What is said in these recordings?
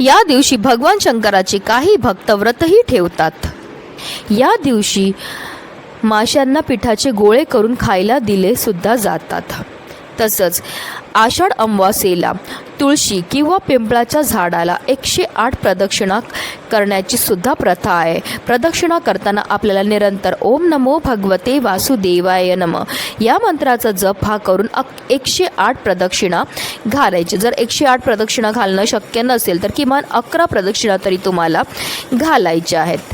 या दिवशी भगवान शंकराचे काही भक्त व्रतही ठेवतात. या दिवशी माशांना पिठाचे गोळे करून खायला दिले सुद्धा जातात. तसंच आषाढ अमावास्येला तुळशी किंवा पिंपळाच्या झाडाला एकशे आठ प्रदक्षिणा करण्याची सुद्धा प्रथा आहे. प्रदक्षिणा करताना आपल्याला निरंतर ओम नमो भगवते वासुदेवाय नम. या मंत्राचा जप हा करून एकशे आठ प्रदक्षिणा घालायची. जर एकशे आठ प्रदक्षिणा घालणं शक्य नसेल तर किमान अकरा प्रदक्षिणा तरी तुम्हाला घालायच्या आहेत.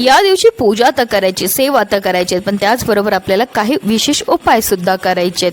या दिवशी पूजा तर करायची सेवा तर करायची पण त्याचबरोबर आपल्याला काही विशेष उपाय सुद्धा करायचे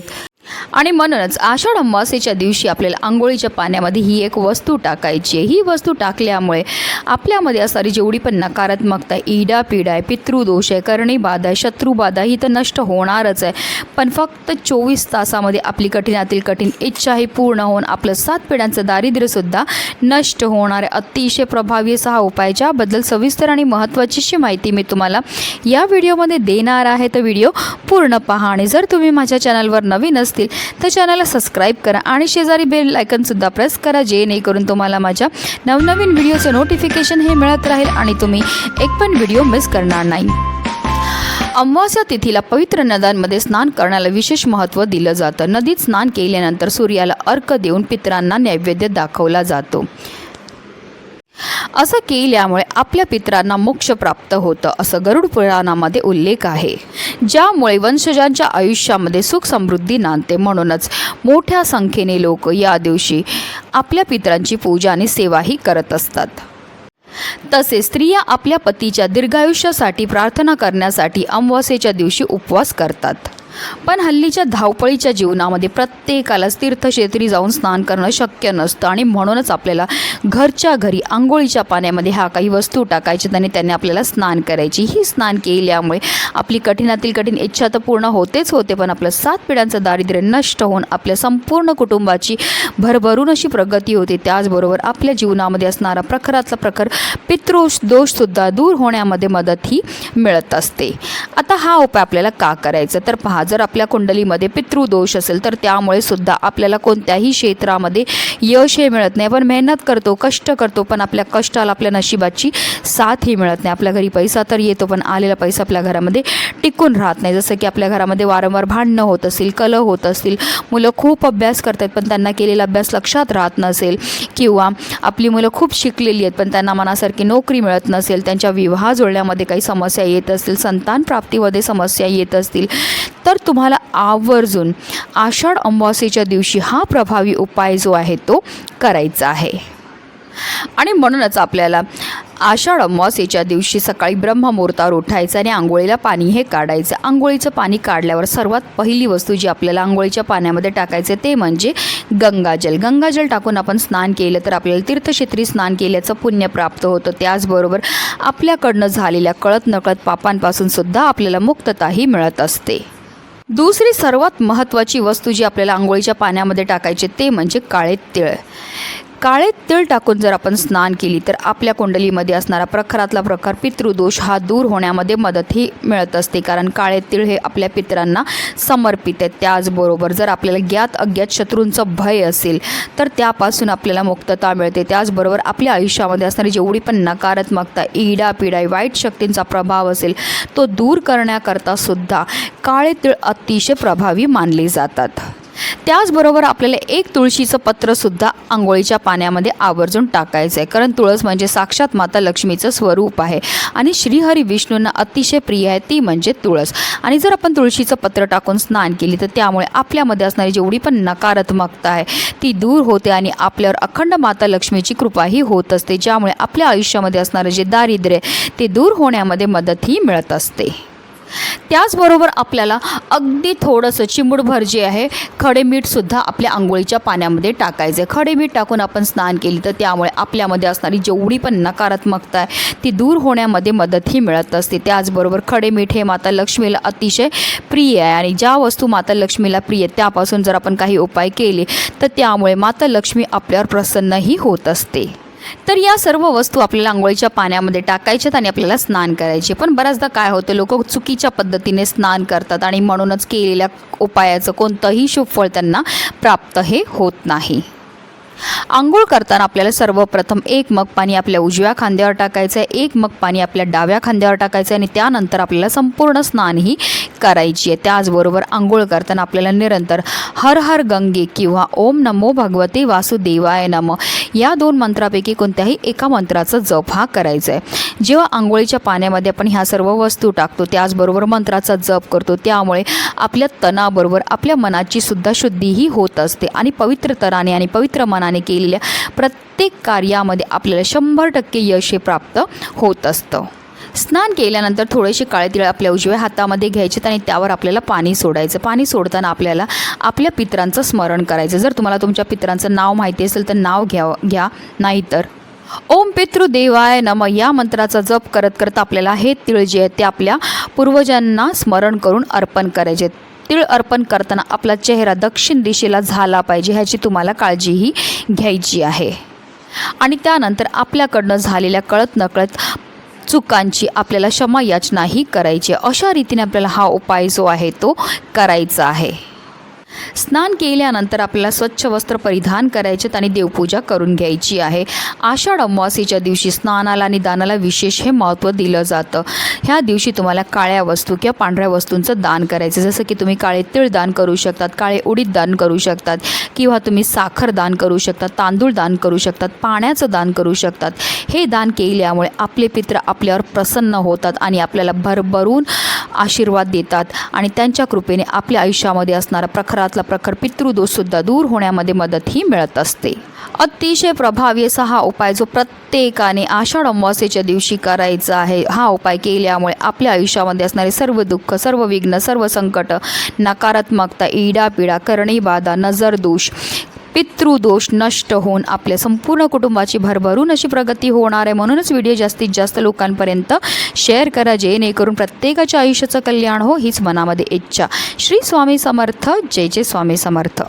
आणि म्हणूनच आषाढ अमावास्येच्या दिवशी आपल्याला आंघोळीच्या पाण्यामध्ये ही एक वस्तू टाकायची आहे. ही वस्तू टाकल्यामुळे आपल्यामध्ये असणारी जेवढी पण नकारात्मकता आहे, इडा पिडा आहे पितृदोष आहे करणीबाधा आहे शत्रुबाधा ही तर नष्ट होणारच आहे. पण फक्त चोवीस तासामध्ये आपली कठीणातील कठीण इच्छा ही पूर्ण होऊन आपलं सात पिढ्यांचं दारिद्र्यसुद्धा नष्ट होणार आहे. अतिशय प्रभावी असा हा उपाय. ज्याबद्दल सविस्तर आणि महत्त्वाचीशी माहिती मी तुम्हाला या व्हिडिओमध्ये देणार आहे. तर व्हिडिओ पूर्ण पहा आणि जर तुम्ही माझ्या चॅनलवर नवीन असतील तर चॅनलला सबस्क्राईब करा आणि शेजारी बेल आयकनसुद्धा प्रेस करा जेणेकरून तुम्हाला माझ्या नवनवीन व्हिडिओचं नोटिफिकेशन हे मिळत राहील आणि तुम्ही एक पण व्हिडिओ मिस करणार नाही. अमावास्या तिथीला पवित्र नद्यांमध्ये स्नान करण्याला विशेष महत्त्व दिलं जातं. नदीत स्नान केल्यानंतर सूर्याला अर्क देऊन पितरांना नैवेद्य दाखवला जातो. असं केल्यामुळे आपल्या पितरांना मोक्ष प्राप्त होतं असं गरुड पुराणामध्ये उल्लेख आहे. ज्यामुळे वंशजांच्या आयुष्यामध्ये सुख समृद्धी नांदते. म्हणूनच मोठ्या संख्येने लोक या दिवशी आपल्या पितरांची पूजा आणि सेवाही करत असतात. तसेच स्त्रिया आपल्या पतीच्या दीर्घायुष्यासाठी प्रार्थना करण्यासाठी अमावास्येच्या दिवशी उपवास करतात. पण हल्लीच्या धावपळीच्या जीवनामध्ये प्रत्येकालाच तीर्थक्षेत्री जाऊन स्नान करणं शक्य नसतं आणि म्हणूनच आपल्याला घरच्या घरी आंघोळीच्या पाण्यामध्ये ह्या काही वस्तू टाकायच्या आणि त्याने आपल्याला स्नान करायची. ही स्नान केल्यामुळे आपली कठीणातील कठीण इच्छा तर पूर्ण होतेच होते पण आपलं सात पिढ्यांचं दारिद्र्य नष्ट होऊन आपल्या संपूर्ण कुटुंबाची भरभरून अशी प्रगती होते. त्याचबरोबर आपल्या जीवनामध्ये असणारा प्रखरातला प्रखर पितृष दोषसुद्धा दूर होण्यामध्ये मदत ही मिळत असते. आता हा उपाय आपल्याला का करायचा? तर पहा जर आपल्या कुंडलीमध्ये पितृदोष असेल तर त्यामुळे सुद्धा आपल्याला कोणत्याही क्षेत्रामध्ये यश हे मिळत नाही. आपण मेहनत करतो कष्ट करतो पण आपल्या कष्टाला आपल्या नशिबाची साथ ही मिळत नाही. आपल्या घरी पैसा तर येतो पण आलेला पैसा आपल्या घरामध्ये टिकून राहत नाही. जसं की आपल्या घरामध्ये वारंवार भांडणं होत असतील कलह होत असतील मुलं खूप अभ्यास करतात पण त्यांना केलेला अभ्यास लक्षात राहत नसेल किंवा आपली मुलं खूप शिकलेली आहेत पण त्यांना मनासारखी नोकरी मिळत नसेल त्यांच्या विवाह जुळण्यामध्ये काही समस्या येत असतील संतान प्राप्तीमध्ये समस्या येत असतील तर तुम्हाला आवर्जून आषाढ अमावास्येच्या दिवशी हा प्रभावी उपाय जो आहे तो करायचा आहे. आणि म्हणूनच आपल्याला आषाढ अमावास्येच्या दिवशी सकाळी ब्रह्ममुहूर्तावर उठायचं आणि आंघोळीला पाणी हे काढायचं. आंघोळीचं पाणी काढल्यावर सर्वात पहिली वस्तू जी आपल्याला आंघोळीच्या पाण्यामध्ये टाकायचे ते म्हणजे गंगाजल. गंगाजल टाकून आपण स्नान केलं तर आपल्याला तीर्थक्षेत्री स्नान केल्याचं पुण्य प्राप्त होतं. त्याचबरोबर आपल्याकडनं झालेल्या कळत नकळत पापांपासून सुद्धा आपल्याला मुक्तताही मिळत असते. दुसरी सर्वात महत्त्वाची वस्तू जी आपल्याला आंघोळीच्या पाण्यामध्ये टाकायची ते म्हणजे काळे तिळ. काळे तिळ टाकून जर आपण स्नान केली तर आपल्या कुंडलीमध्ये असणारा प्रखरातला प्रखर पितृदोष हा दूर होण्यामध्ये मदतही मिळत असते. कारण काळे तिळ हे आपल्या पितरांना समर्पित आहे त्याचबरोबर जर आपल्याला ज्ञात अज्ञात शत्रूंचं भय असेल तर त्यापासून आपल्याला मुक्तता मिळते. त्याचबरोबर आपल्या आयुष्यामध्ये असणारी जेवढी पण नकारात्मकता इडा पिडा वाईट शक्तींचा प्रभाव असेल तो दूर करण्याकरता सुद्धा काळे तिळ अतिशय प्रभावी मानले जातात. त्याचबरोबर आपल्याला एक तुळशीचं पत्रसुद्धा आंघोळीच्या पाण्यामध्ये आवर्जून टाकायचं आहे कारण तुळस म्हणजे साक्षात माता लक्ष्मीचं स्वरूप आहे. आणि श्रीहरी विष्णूंना अतिशय प्रिय आहे ती म्हणजे तुळस. आणि जर आपण तुळशीचं पत्र टाकून स्नान केली तर त्यामुळे आपल्यामध्ये असणारी जेवढी पण नकारात्मकता आहे ती दूर होते आणि आपल्यावर अखंड माता लक्ष्मीची कृपाही होत असते. ज्यामुळे आपल्या आयुष्यामध्ये असणारं जे दारिद्र्य आहे, ते दूर होण्यामध्ये मदतही मिळत असते. त्याचबरोबर आपल्याला अगदी थोडंसं चिमूडभर जे आहे खडे मीठसुद्धा आपल्या आंघोळीच्या पाण्यामध्ये टाकायचं आहे खडे मीठ टाकून आपण स्नान केली तर त्यामुळे आपल्यामध्ये असणारी जेवढी पण नकारात्मकता आहे ती दूर होण्यामध्ये मदतही मिळत असते. त्याचबरोबर खडे मीठ हे माता लक्ष्मीला अतिशय प्रिय आहे आणि ज्या वस्तू माता लक्ष्मीला प्रिय आहेत, त्यापासून जर आपण काही उपाय केले तर त्यामुळे माता लक्ष्मी आपल्यावर प्रसन्नही होत असते. तर या सर्व वस्तू आपल्याला आंघोळीच्या पाण्यामध्ये टाकायच्यात आणि आपल्याला स्नान करायचे. पण बऱ्याचदा काय होतं लोक चुकीच्या पद्धतीने स्नान करतात आणि म्हणूनच केलेल्या उपायाचं कोणतंही शुभफळ त्यांना प्राप्त हे होत नाही. आंघोळ करताना आपल्याला सर्वप्रथम एक मग पाणी आपल्या उजव्या खांद्यावर टाकायचं आहे एक मग पाणी आपल्या डाव्या खांद्यावर टाकायचं आहे आणि त्यानंतर आपल्याला संपूर्ण स्नानही करायची आहे. त्याचबरोबर आंघोळ करताना आपल्याला निरंतर हर हर गंगे किंवा ओम नमो भगवते वासुदेवाय नम या दोन मंत्रापैकी कोणत्याही एका मंत्राचा जप हा करायचा आहे जेव्हा आंघोळीच्या पाण्यामध्ये आपण ह्या सर्व वस्तू टाकतो त्याचबरोबर मंत्राचा जप करतो त्यामुळे आपल्या तणाबरोबर आपल्या मनाची सुद्धा शुद्धीही होत असते आणि पवित्र तराने आणि पवित्र मनाने केलेल्या प्रत्येक कार्यामध्ये आपल्याला शंभर टक्के यश हे प्राप्त होत असतं. स्नान केल्यानंतर थोडेसे काळे तिळ आपल्या उजव्या हातामध्ये घ्यायचे आणि त्यावर आपल्याला पाणी सोडायचं. पाणी सोडताना आपल्याला आपल्या पित्रांचं स्मरण करायचं. जर तुम्हाला तुमच्या पित्रांचं नाव माहिती असेल तर नाव घ्या घ्या. नाहीतर ओम पितृदेवाय नम या मंत्राचा जप करत करत आपल्याला हे तिळ जे आहेत ते आपल्या पूर्वजांना स्मरण करून अर्पण करायचे. तीळ अर्पण करताना आपला चेहरा दक्षिण दिशेला झाला पाहिजे ह्याची तुम्हाला काळजीही घ्यायची आहे. आणि त्यानंतर आपल्याकडनं झालेल्या कळत नकळत चुकांची आपल्याला क्षमा याचनाही करायची अशा रीतीने आपल्याला हा उपाय जो आहे तो करायचा आहे. स्नान केल्यानंतर आपल्याला स्वच्छ वस्त्र परिधान करायचे आणि देवपूजा करून घ्यायची आहे. आषाढ अमावास्येच्या दिवशी स्नानाला आणि दानाला विशेष हे महत्त्व दिलं जातं. ह्या दिवशी तुम्हाला काळ्या वस्तू किंवा पांढऱ्या वस्तूंचं दान करायचं जसं की तुम्ही काळे तिळ दान करू शकतात काळे उडीद दान करू शकतात किंवा तुम्ही साखर दान करू शकतात तांदूळ दान करू शकतात पाण्याचं दान करू शकतात. हे दान केल्यामुळे आपले पित्र आपल्यावर प्रसन्न होतात आणि आपल्याला भरभरून आशीर्वाद देतात. आणि त्यांच्या कृपेने आपल्या आयुष्यामध्ये असणारा प्रखरातला प्रखर पितृदोषसुद्धा दूर होण्यामध्ये मदतही मिळत असते. अतिशय प्रभावी असा हा उपाय जो प्रत्येकाने आषाढ अमावास्येच्या दिवशी करायचा आहे हा उपाय केल्यामुळे आपल्या आयुष्यामध्ये असणारे सर्व दुःख सर्व विघ्न सर्व संकट नकारात्मकता इडापिडा करणीबाधा नजर दोष पितृदोष नष्ट होऊन आपल्या संपूर्ण कुटुंबाची भरभरून अशी प्रगती होणार आहे. म्हणूनच व्हिडिओ जास्तीत जास्त लोकांपर्यंत शेअर करा जेणेकरून प्रत्येकाच्या आयुष्याचं कल्याण हो हीच मनामध्ये इच्छा. श्री स्वामी समर्थ. जय जय स्वामी समर्थ.